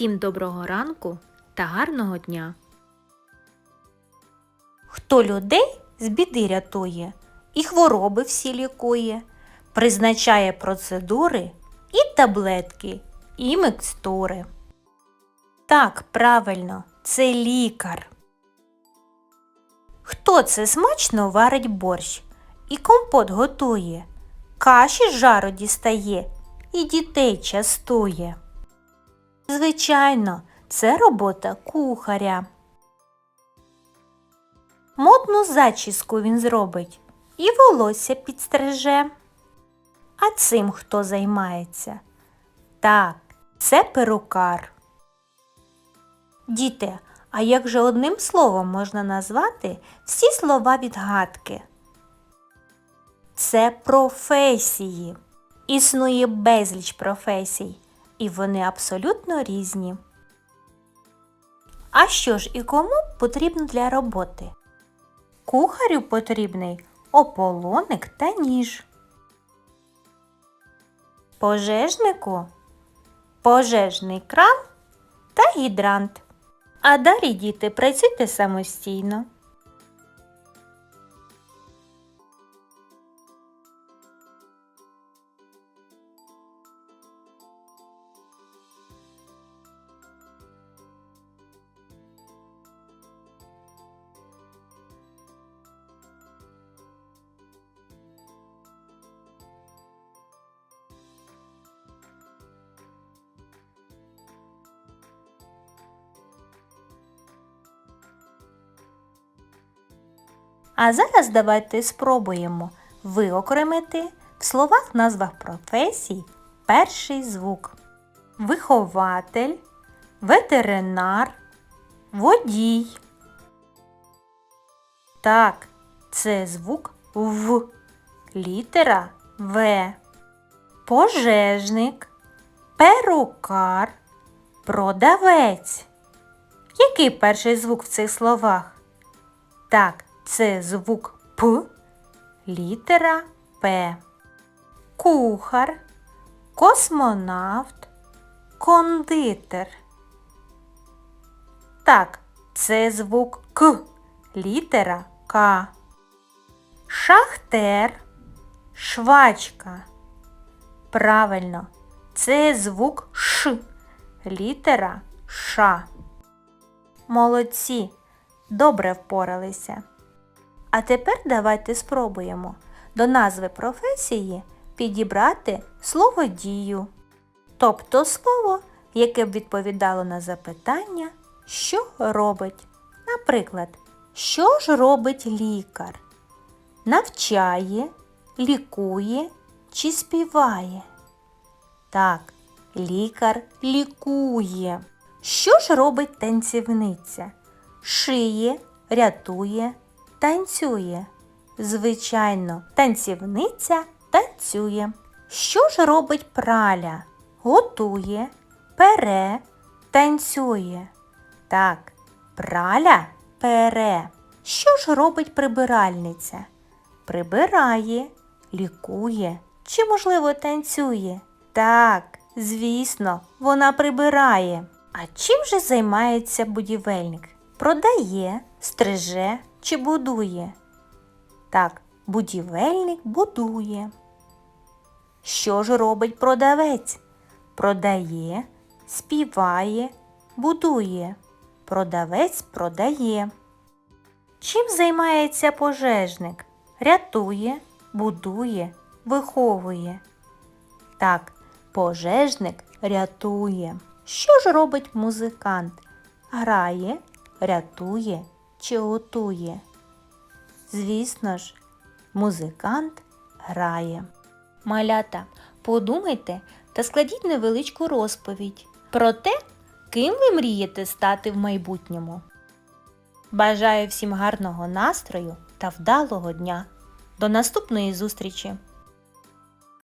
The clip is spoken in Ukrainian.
Усім доброго ранку та гарного дня! Хто людей з біди рятує і хвороби всі лікує, призначає процедури і таблетки, і микстури. Так, правильно, це лікар. Хто це смачно варить борщ і компот готує, каші жару дістає і дітей частує? Звичайно, це робота кухаря. Модну зачіску він зробить і волосся підстриже. А цим хто займається? Так, це перукар. Діти, а як же одним словом можна назвати всі слова відгадки? Це професії. Існує безліч професій, і вони абсолютно різні. А що ж і кому потрібно для роботи? Кухарю потрібний ополоник та ніж. Пожежнику пожежний кран та гідрант. А далі, діти, працюйте самостійно. А зараз давайте спробуємо виокремити в словах назвах професій перший звук. Вихователь, ветеринар, водій. Так, це звук В, літера В. Пожежник, перукар, продавець. Який перший звук в цих словах? Так, це звук П, літера П. Кухар, космонавт, кондитер. Так, це звук К, літера К. Шахтер, швачка. Правильно, це звук Ш, літера Ш. Молодці, добре впоралися. А тепер давайте спробуємо до назви професії підібрати слово дію, тобто слово, яке б відповідало на запитання, що робить. Наприклад, що ж робить лікар? Навчає, лікує чи співає? Так, лікар лікує. Що ж робить танцівниця? Шиє, рятує, танцює. Звичайно, танцівниця танцює. Що ж робить праля? Готує, пере, танцює. Так, праля пере. Що ж робить прибиральниця? Прибирає, лікує чи, можливо, танцює? Так, звісно, вона прибирає. А чим же займається будівельник? Продає, стриже чи будує? Так, будівельник будує. Що ж робить продавець? Продає, співає, будує. Продавець продає. Чим займається пожежник? Рятує, будує, виховує. Так, пожежник рятує. Що ж робить музикант? Грає, рятує чи готує? Звісно ж, музикант грає. Малята, подумайте та складіть невеличку розповідь про те, ким ви мрієте стати в майбутньому. Бажаю всім гарного настрою та вдалого дня. До наступної зустрічі!